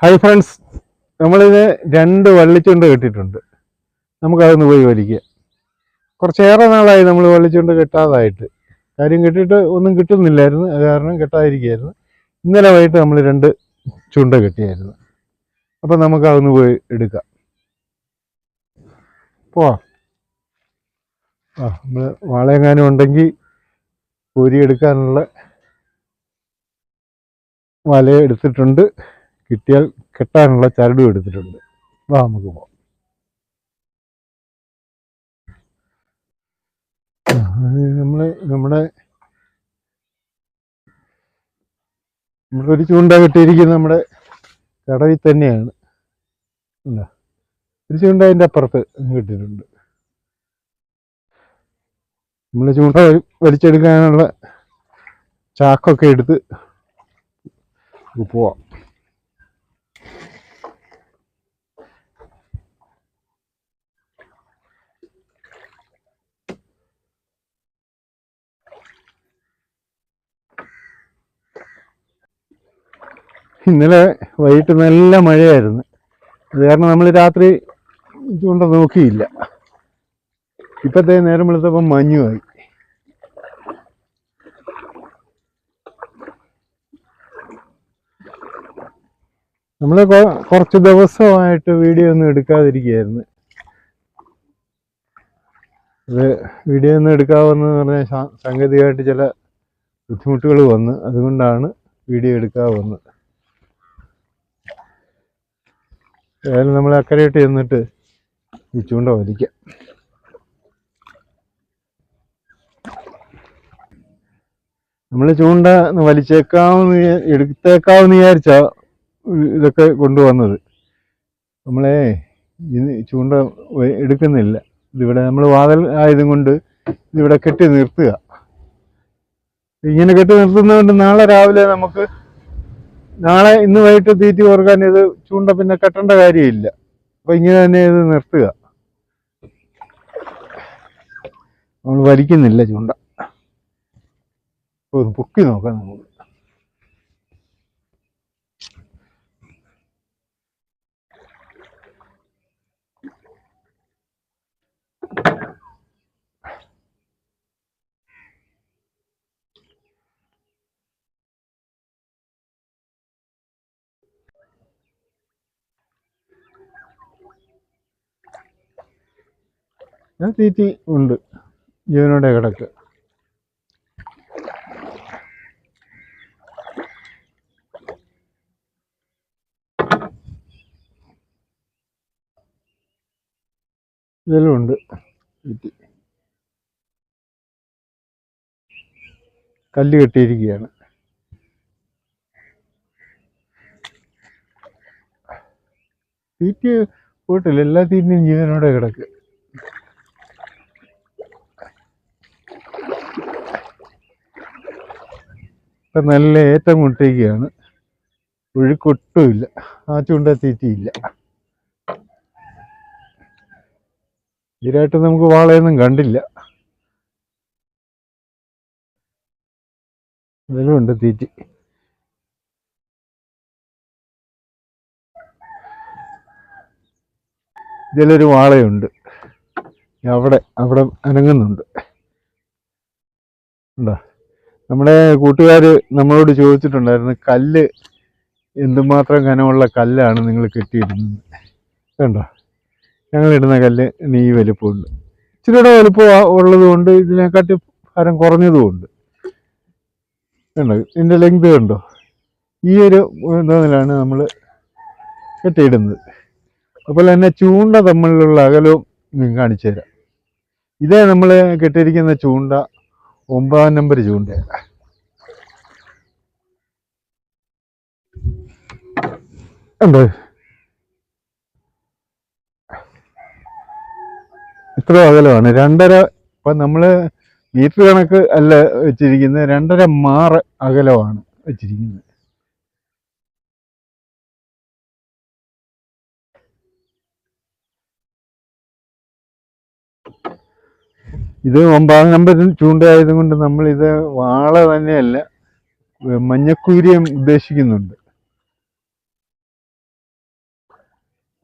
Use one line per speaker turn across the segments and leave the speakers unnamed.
Hi friends നമ്മളിത് രണ്ട് വള്ളിച്ചുണ്ട് കെട്ടിയിട്ടുണ്ട്. നമുക്കതൊന്ന് പോയി വലിക്കുക കുറച്ചേറെ നാളായി നമ്മൾ വള്ളിച്ചുണ്ട് കെട്ടാതായിട്ട്. കാര്യം കെട്ടിയിട്ട് ഒന്നും കിട്ടുന്നില്ലായിരുന്നു. കാരണം കെട്ടാതിരിക്കുകയായിരുന്നു. ഇന്നലെ വൈകിട്ട് നമ്മൾ രണ്ട് ചുണ്ട കെട്ടിയായിരുന്നു. അപ്പം നമുക്കതൊന്ന് പോയി എടുക്കാം. പോവാം. ആ നമ്മൾ വാളയെങ്ങാനും ഉണ്ടെങ്കിൽ കോരി എടുക്കാനുള്ള എടുത്തിട്ടുണ്ട്. കിട്ടിയാൽ കെട്ടാനുള്ള ചരടും എടുത്തിട്ടുണ്ട്. വാ നമുക്ക് പോവാം. നമ്മൾ നമ്മുടെ ഒരു ചൂണ്ട കെട്ടിയിരിക്കുന്നത് നമ്മുടെ കടവിൽ തന്നെയാണ്. അല്ല ഒരു ചൂണ്ട അതിന്റെ അപ്പുറത്ത് കിട്ടിയിട്ടുണ്ട്. നമ്മൾ ചൂണ്ട വലി- വലിച്ചെടുക്കാനുള്ള ചാക്കൊക്കെ എടുത്ത് പോവാം. ഇന്നലെ വൈകിട്ട് നല്ല മഴയായിരുന്നു. അത് കാരണം നമ്മൾ രാത്രി ചൂണ്ട നോക്കിയില്ല. ഇപ്പോഴത്തെ നേരം വെളുത്തപ്പം മഞ്ഞുമായി. നമ്മൾ കുറച്ച് ദിവസമായിട്ട് വീഡിയോ ഒന്നും എടുക്കാതിരിക്കുകയായിരുന്നു. അത് വീഡിയോ ഒന്നും എടുക്കാമെന്ന് പറഞ്ഞ സാങ്കേതികമായിട്ട് ചില ബുദ്ധിമുട്ടുകൾ വന്ന് അതുകൊണ്ടാണ് വീഡിയോ എടുക്കാതെ വന്നത് ഏതായാലും നമ്മൾ അക്കരയിട്ട് ചെന്നിട്ട് ഈ ചൂണ്ട വലിക്കാം. നമ്മൾ ചൂണ്ട വലിച്ചേക്കാവുന്ന എടുത്തേക്കാമെന്ന് വിചാരിച്ചാ ഇതൊക്കെ കൊണ്ടുവന്നത്. നമ്മളെ ഇത് ചൂണ്ട എടുക്കുന്നില്ല. ഇതിവിടെ നമ്മൾ വാതൽ ആയതും കൊണ്ട് ഇതിവിടെ കെട്ടി നിർത്തുക. ഇങ്ങനെ കെട്ടി നിർത്തുന്നതുകൊണ്ട് നാളെ രാവിലെ നമുക്ക് നാളെ ഇന്ന് വൈകിട്ട് തീറ്റി ഓർക്കാൻ ഇത് ചൂണ്ട പിന്നെ കെട്ടേണ്ട കാര്യമില്ല. അപ്പൊ ഇങ്ങനെ തന്നെ ഇത് നിർത്തുക. നമ്മൾ വലിക്കുന്നില്ല ചൂണ്ട. പൊക്കി നോക്കാം നമുക്ക്. തീറ്റി ഉണ്ട്. ജീവനോടെ കിടക്ക്. ഇതെല്ലാം ഉണ്ട്. തീറ്റി. കല്ല് കെട്ടിയിരിക്കുകയാണ്. തീറ്റി പോയിട്ടില്ല. എല്ലാ തീറ്റിനും ജീവനോടെ കിടക്ക്. ഇപ്പൊ നല്ല ഏറ്റം കൊണ്ടിരിക്കുകയാണ് ഒഴുക്കൊട്ടുമില്ല ആ ചൂണ്ട തീറ്റിയില്ല. ഇതിലായിട്ട് നമുക്ക് വാളയൊന്നും കണ്ടില്ല. ഇതിലുണ്ട് തീറ്റി. ഇതിലൊരു വാളയുണ്ട്. അവിടെ അവിടെ അനങ്ങുന്നുണ്ട്. ഉണ്ടോ? നമ്മുടെ കൂട്ടുകാർ നമ്മളോട് ചോദിച്ചിട്ടുണ്ടായിരുന്നു കല്ല് എന്തുമാത്രം കനമുള്ള കല്ലാണ് നിങ്ങൾ കെട്ടിയിടുന്നത് കണ്ടോ? ഞങ്ങളിടുന്ന കല്ല് നീ വലുപ്പമുണ്ട്. ഇച്ചിരിയുടെ വലുപ്പം ഉള്ളതുകൊണ്ട് ഇതിനെക്കാട്ടി ഭാരം കുറഞ്ഞതുമുണ്ട്. കണ്ടോ? ഇതിന്റെ ലെങ്ത് കണ്ടോ? ഈ ഒരു എന്താണ് നമ്മൾ കെട്ടിയിടുന്നത്. അതുപോലെ തന്നെ ചൂണ്ട തമ്മിലുള്ള അകലവും കാണിച്ചു തരാം ഇതേ നമ്മൾ കെട്ടിയിരിക്കുന്ന ചൂണ്ട. ഒമ്പതാം നമ്പർ ചൂണ്ട. ഉണ്ടോ ഇത്ര അകലമാണ്. രണ്ടര ഇപ്പൊ നമ്മൾ മീറ്റർ കണക്ക് അല്ല വെച്ചിരിക്കുന്നത് രണ്ടര മാറ് അകലമാണ് വെച്ചിരിക്കുന്നത്. ഇത് ഒമ്പതാം നമ്പറിൽ ചൂണ്ടയായത് കൊണ്ട് നമ്മൾ ഇത് വാള തന്നെയല്ല മഞ്ഞക്കൂരിയം ഉദ്ദേശിക്കുന്നുണ്ട്.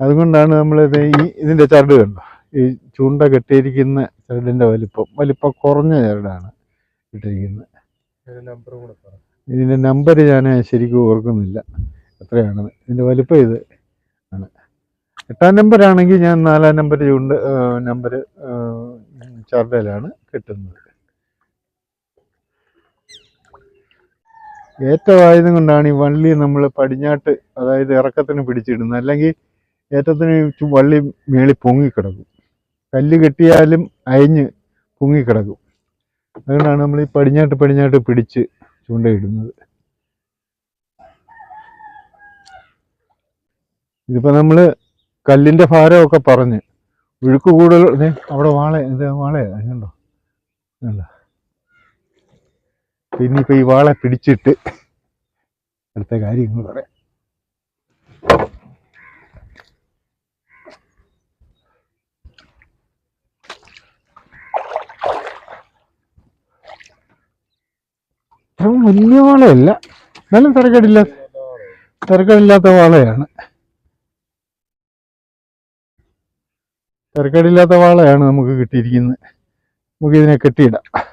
അതുകൊണ്ടാണ് നമ്മൾ ഇത് ഈ ഇതിന്റെ ചരട് കണ്ടോ? ഈ ചൂണ്ട കെട്ടിയിരിക്കുന്ന ചരടിന്റെ വലിപ്പം. വലിപ്പം കുറഞ്ഞ ചരടാണ് ഇട്ടിരിക്കുന്നത്. ഇതിന്റെ നമ്പർ ഞാൻ ശരിക്കും ഓർക്കുന്നില്ല. എത്രയാണെന്ന് ഇതിന്റെ വലിപ്പം ഇത് ആണ്. എട്ടാം നമ്പർ ആണെങ്കിൽ ഞാൻ നാലാം നമ്പർ ചൂണ്ട നമ്പർ ചരടയിലാണ് കിട്ടുന്നത്. ഏറ്റമായതും കൊണ്ടാണ് ഈ വള്ളി നമ്മൾ പടിഞ്ഞാട്ട് അതായത് ഇറക്കത്തിന് പിടിച്ചിടുന്നത്. അല്ലെങ്കിൽ ഏറ്റത്തിന് വള്ളി മേളി പൊങ്ങിക്കിടക്കും. കല്ല് കെട്ടിയാലും അയഞ്ഞ് പൊങ്ങിക്കിടക്കും. അതുകൊണ്ടാണ് നമ്മൾ ഈ പടിഞ്ഞാട്ട് പടിഞ്ഞാട്ട് പിടിച്ച് ചൂണ്ടയിടുന്നത്. ഇതിപ്പോൾ നമ്മൾ കല്ലിന്റെ ഭാരമൊക്കെ പറഞ്ഞ് ഒഴുക്ക് കൂടുതൽ അവിടെ വാള ഇത് വാളയാ കണ്ടോ? പിന്നെ ഇപ്പൊ ഈ വാള പിടിച്ചിട്ട് അടുത്ത കാര്യങ്ങൾ പറയാം. വലിയ വാളയല്ല. നല്ല തിരക്കടില്ല തിരക്കടില്ലാത്ത വാളയാണ്. തിരക്കടില്ലാത്ത വാളയാണ് നമുക്ക് കിട്ടിയിരിക്കുന്നത്. നമുക്കിതിനെ കെട്ടിയിടാം.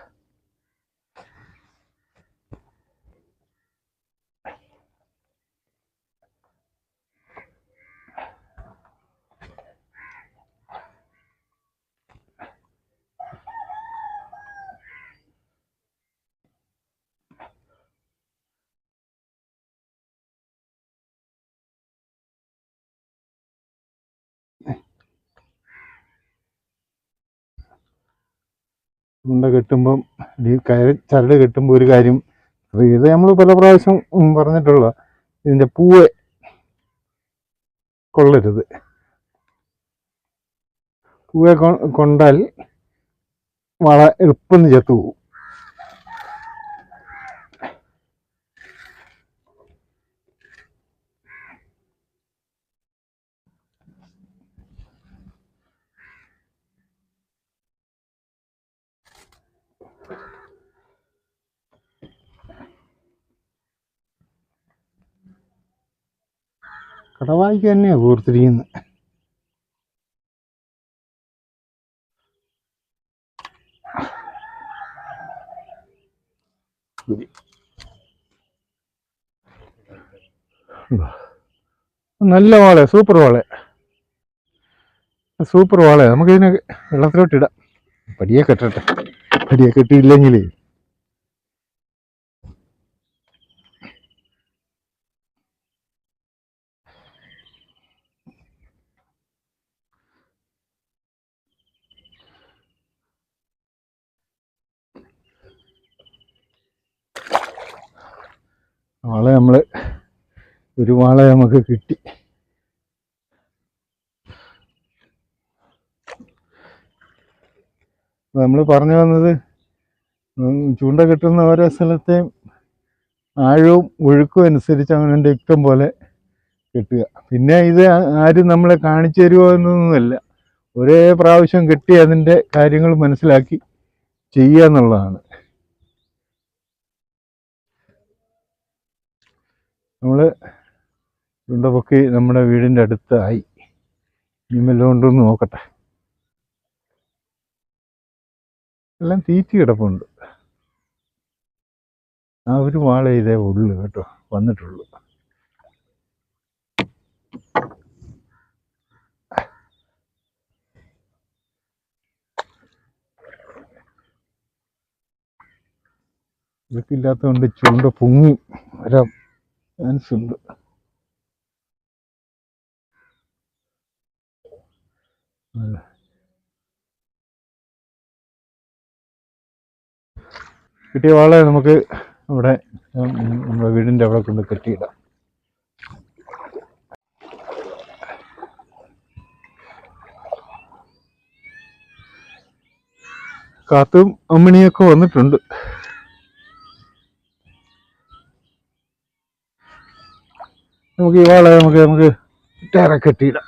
ഉണ്ട കെട്ടുമ്പം കയറ് ചരട് കെട്ടുമ്പോൾ ഒരു കാര്യം. ഇത് നമ്മൾ പല പ്രാവശ്യം പറഞ്ഞിട്ടുള്ള ഇതിന്റെ പൂവ് കൊള്ളരുത്. പൂവെ കൊണ്ടാൽ വള എളുപ്പം ചത്തു പോകും കടവായിക്ക് തന്നെയാണ് കൂർത്തിരിക്കുന്നത് നല്ല വാളെ സൂപ്പർ വാളെ സൂപ്പർ വാളെ നമുക്കിതിനെ വെള്ളത്തിലോട്ടിടാം പടിയെ കെട്ടട്ടെ. പടിയെ കെട്ടിയില്ലെങ്കിലേ വാള നമ്മൾ ഒരു വാള നമുക്ക് കിട്ടി. നമ്മൾ പറഞ്ഞു വന്നത് ചൂണ്ട കിട്ടുന്ന ഓരോ സ്ഥലത്തെയും ആഴവും ഒഴുക്കും അനുസരിച്ച് അങ്ങനെ ഇഷ്ടം പോലെ കിട്ടുക. പിന്നെ ഇത് ആരും നമ്മളെ കാണിച്ചു തരുമോ എന്നൊന്നുമല്ല. ഒരേ പ്രാവശ്യം കിട്ടി അതിന്റെ കാര്യങ്ങൾ മനസ്സിലാക്കി ചെയ്യുക എന്നുള്ളതാണ്. നമ്മൾ ചുണ്ടപ്പൊക്കി നമ്മുടെ വീടിന്റെ അടുത്തായി. ഇനി വല്ലതും നോക്കട്ടെ. എല്ലാം തീറ്റി കിടപ്പുണ്ട്. ആ ഒരു വാള ഇതേ ഉള്ളു കേട്ടോ. വന്നിട്ടുള്ളൂ. ഇതൊക്കെ ഇല്ലാത്തതുകൊണ്ട് ചൂണ്ട പൊങ്ങി വരാൻ ചാൻസ് ഉണ്ട് കിട്ടിയ വാളെ നമുക്ക് ഇവിടെ നമ്മുടെ വീടിന്റെ അവിടെ കൊണ്ട് കെട്ടിയിടാം. കാത്തും അമ്മിണിയൊക്കെ വന്നിട്ടുണ്ട്. നമുക്ക് ഈ വാള നമുക്ക് നമുക്ക് ടയറെ കെട്ടിയില്ല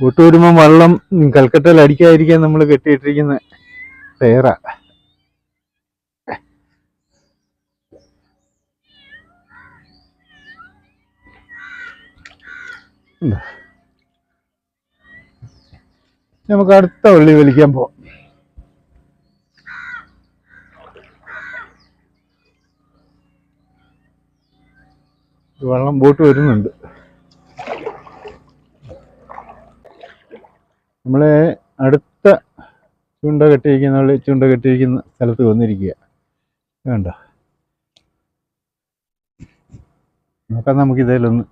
ബോട്ട് വരുമ്പോൾ വെള്ളം കൽക്കട്ടയിൽ അടിക്കാതിരിക്കാൻ നമ്മൾ കെട്ടിയിട്ടിരിക്കുന്ന ടയറാ നമുക്ക് അടുത്ത വള്ളി വലിക്കാൻ പോവാം. വെള്ളം ബോട്ട് വരുന്നുണ്ട്. നമ്മളെ അടുത്ത ചുണ്ട കെട്ടിയിരിക്കുന്ന വള്ളി ചുണ്ട കെട്ടിയിരിക്കുന്ന സ്ഥലത്ത് വന്നിരിക്കുക. വേണ്ട. നോക്കാം നമുക്ക് ഇതിലൊന്ന്.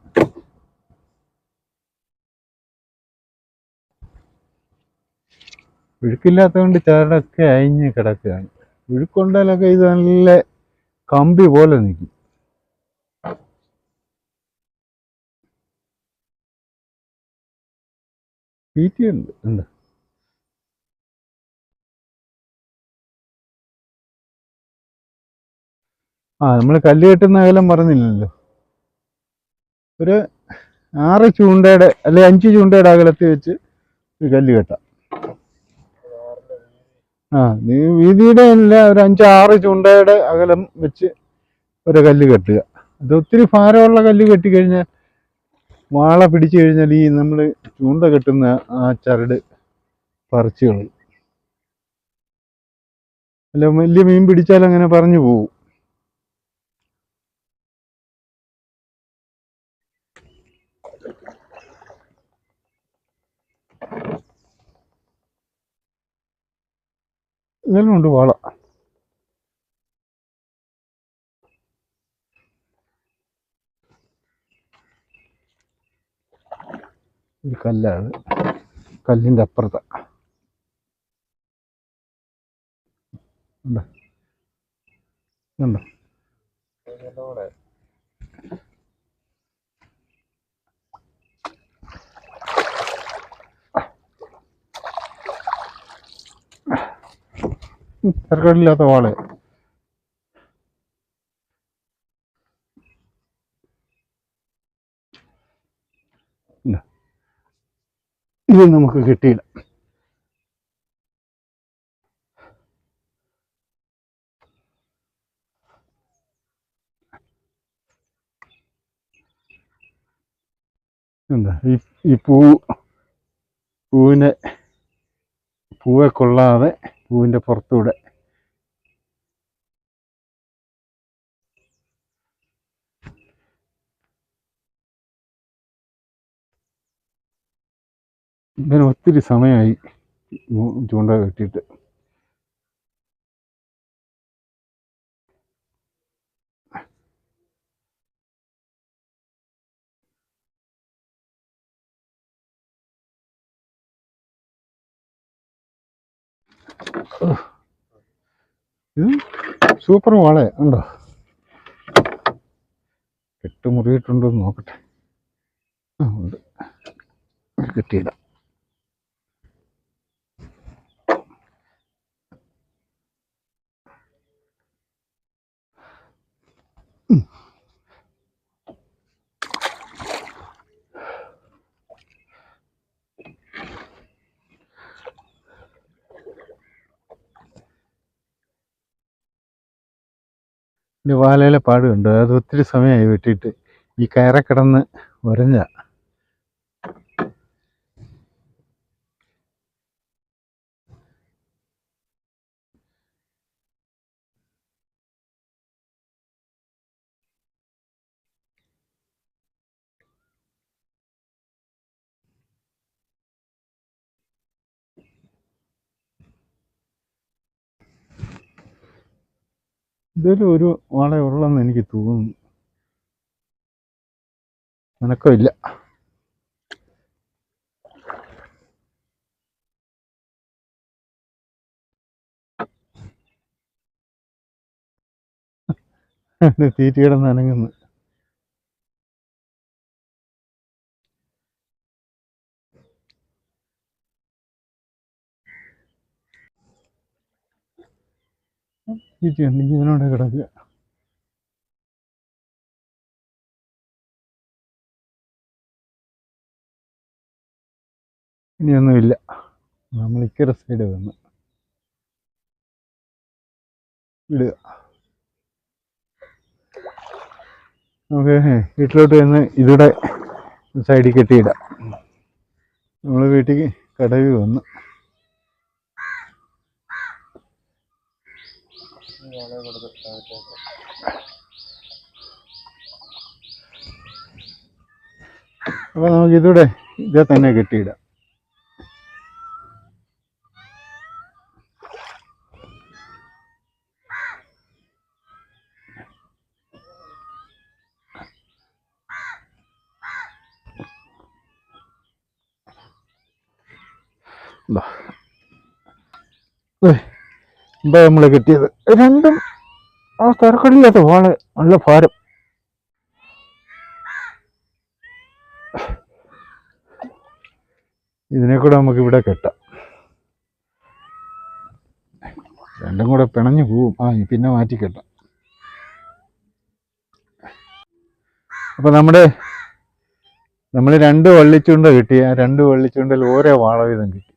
ഒഴുക്കില്ലാത്തതുകൊണ്ട് ചരടൊക്കെ അയഞ്ഞ് കിടക്കുകയാണ്. ഒഴുക്കുണ്ടാലൊക്കെ ഇത് നല്ല കമ്പി പോലെ നിൽക്കും. തീറ്റയുണ്ട് ഉണ്ട്. ആ നമ്മൾ കല്ല് കെട്ടുന്ന അകലം പറഞ്ഞില്ലല്ലോ. ഒരു ആറ് ചൂണ്ടയുടെ അല്ലെ അഞ്ച് ചൂണ്ടയുടെ അകലത്തിൽ വെച്ച് ഒരു കല്ല് കെട്ടാം. ആ നീ വീതിയുടെ അല്ല ഒരു അഞ്ച് ആറ് ചൂണ്ടയുടെ അകലം വെച്ച് ഒരു കല്ല് കെട്ടുക. അത് ഒത്തിരി ഭാരമുള്ള കല്ല് കെട്ടിക്കഴിഞ്ഞാൽ വാള പിടിച്ചു കഴിഞ്ഞാൽ ഈ നമ്മൾ ചൂണ്ട കെട്ടുന്ന ആ ചരട് പറിച്ചു കളയും അല്ല വലിയ മീൻ പിടിച്ചാൽ അങ്ങനെ പറഞ്ഞു പോകും ഉണ്ട് വാള. ഒരു കല്ലാണ്. കല്ലിന്റെ അപ്പുറത്ത്. തിരക്കടില്ലാത്ത വാൾ. ഇത് നമുക്ക് കിട്ടിയില്ല. എന്താ ഈ ഈ പൂ പൂവിനെ പൂവെ കൊള്ളാതെ പൂവിന്റെ പുറത്തൂടെ ഇങ്ങനെ ഒത്തിരി സമയമായി ചൂണ്ട കെട്ടിയിട്ട്. സൂപ്പർ വാളെ ഉണ്ടോ കെട്ട് മുറിയിട്ടുണ്ടോ എന്ന് നോക്കട്ടെ. ആ ഉണ്ട്. കിട്ടിയില്ല ഇതിന്റെ വാലയിലെ പാടുണ്ട് അത് ഒത്തിരി സമയമായി വെട്ടിയിട്ട് ഈ കയറെ കിടന്ന് ഉരഞ്ഞ ഇതിൽ ഒരു വള ഉള്ളെന്ന് എനിക്ക് തോന്നുന്നു. അനക്കമില്ല തീറ്റ കിടന്ന് അനങ്ങുന്നു. തീറ്റയുണ്ട് ജീവനോടെ കിടക്കുക ഇനിയൊന്നുമില്ല. നമ്മൾ ഇക്കര സൈഡ് വന്ന് വിടുക. നമുക്ക് വീട്ടിലോട്ട് ചെന്ന് ഇതിടെ സൈഡിൽ കെട്ടിയിടാം. നമ്മൾ വീട്ടിൽ കടവി വന്നു
ഈ വളയെ കൊടുത്ത് താഴത്തേക്ക്.
അപ്പോൾ നമുക്ക് ഇതൂടെ ഇതേ തന്നെ കെട്ടിയിടാം. ഇതാ നമ്മൾ കെട്ടിയത്. രണ്ടും ആ തിരക്കടില്ലാത്ത വാൾ നല്ല ഭാരം. ഇതിനെ കൂടെ നമുക്ക് ഇവിടെ കെട്ടാം. രണ്ടും കൂടെ പിണഞ്ഞു പോവും. ആ പിന്നെ മാറ്റി കെട്ടാം. അപ്പൊ നമ്മുടെ നമ്മൾ രണ്ട് വള്ളിച്ചുണ്ട കിട്ടി. ആ രണ്ട് വള്ളിച്ചുണ്ടിൽ ഓരോ വാള വീതം കിട്ടി.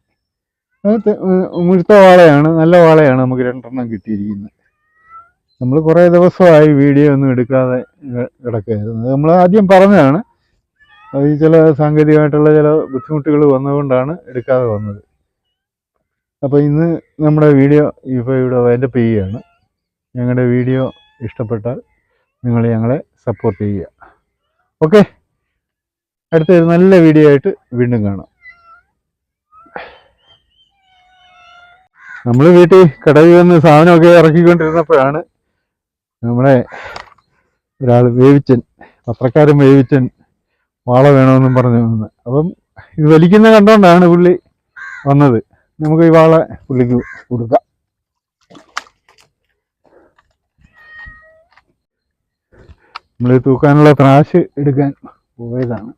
മുഴുത്ത വാളയാണ് നല്ല വാളയാണ് നമുക്ക് രണ്ടെണ്ണം കിട്ടിയിരിക്കുന്നത്. നമ്മൾ കുറേ ദിവസമായി വീഡിയോ ഒന്നും എടുക്കാതെ കിടക്കുകയായിരുന്നു. നമ്മൾ ആദ്യം പറഞ്ഞതാണ്. അത് ചില സാങ്കേതികമായിട്ടുള്ള ചില ബുദ്ധിമുട്ടുകൾ വന്നതുകൊണ്ടാണ് എടുക്കാതെ വന്നത്. അപ്പോൾ ഇന്ന് നമ്മുടെ വീഡിയോ ഇപ്പോൾ ഇവിടെ വൈൻഡപ്പ് ചെയ്യുകയാണ്. ഞങ്ങളുടെ വീഡിയോ ഇഷ്ടപ്പെട്ടാൽ നിങ്ങൾ ഞങ്ങളെ സപ്പോർട്ട് ചെയ്യുക. ഓക്കെ അടുത്ത ഒരു നല്ല വീഡിയോ ആയിട്ട് വീണ്ടും കാണാം. നമ്മൾ വീട്ടിൽ കടയിൽ വന്ന് സാധനമൊക്കെ ഇറക്കിക്കൊണ്ടിരുന്നപ്പോഴാണ് നമ്മുടെ ഒരാൾ വേവിച്ചൻ പത്രക്കാരൻ വേവിച്ചൻ വാള വേണമെന്നും പറഞ്ഞു വന്നത് അപ്പം ഇത് വലിക്കുന്ന കണ്ടുകൊണ്ടാണ് പുള്ളി വന്നത്. നമുക്ക് ഈ വാള പുള്ളിക്ക് കൊടുക്കാം. നമ്മൾ തൂക്കാനുള്ള ത്രാശ് എടുക്കാൻ പോയതാണ്.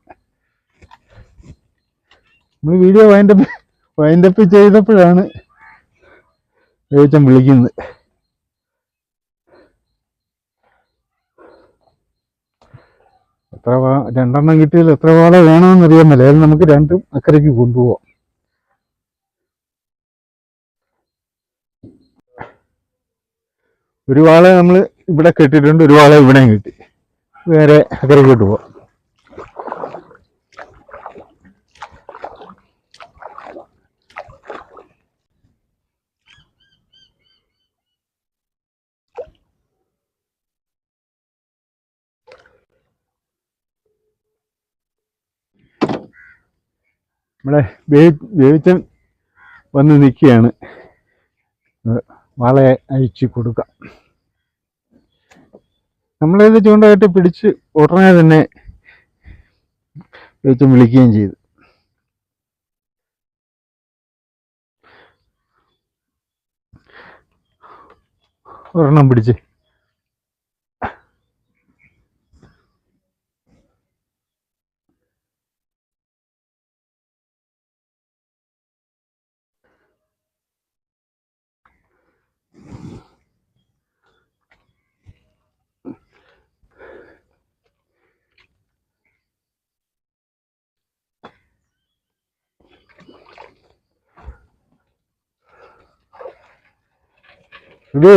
നമ്മൾ വീഡിയോ വൈൻഡപ്പ് വൈൻഡപ്പ് ചെയ്തപ്പോഴാണ് വേവിച്ചൻ വിളിക്കുന്നത്. എത്ര രണ്ടെണ്ണം കിട്ടിയാൽ എത്ര വാള വേണമെന്ന് അറിയാൻ മേല നമുക്ക് രണ്ടും അക്കരയ്ക്ക് കൊണ്ടുപോവാം. ഒരു വാള നമ്മൾ ഇവിടെ കെട്ടിയിട്ടുണ്ട് ഒരു വാള ഇവിടെയും കിട്ടി. വേറെ അക്കരയ്ക്ക് പോവാം നമ്മളെ വേവി വേവിച്ചൻ വന്ന് നിൽക്കുകയാണ്. വളയെ അഴിച്ച് കൊടുക്കാം. നമ്മളിത് ചൂണ്ടായിട്ട് പിടിച്ച് ഉടനെ തന്നെ വേവിച്ചൻ വിളിക്കുകയും ചെയ്തു. ഒരെണ്ണം പിടിച്ച്. ഇത്.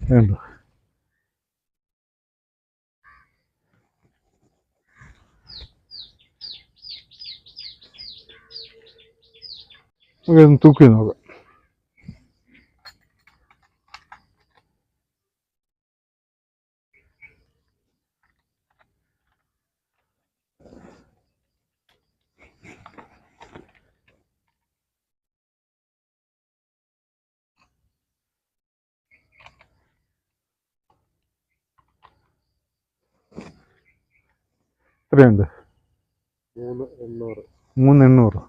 വേണ്ട നമുക്കൊന്ന് തൂക്കി നോക്കാം. എത്രയുണ്ട്?
മൂന്ന് എണ്ണൂറ്.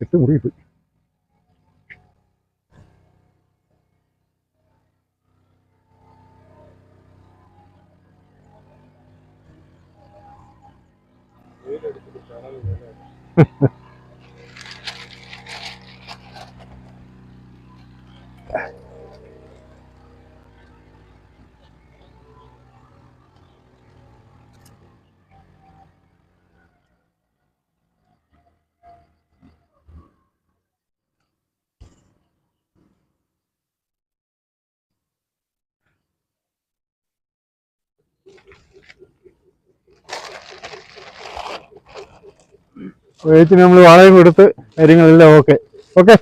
എട്ട് മുറി പോയി.
வெயில் அடிக்குது
എഴുത്തിന് നമ്മൾ വാടകയും കൊടുത്ത് കാര്യങ്ങളെല്ലാം ഓക്കെ ഓക്കെ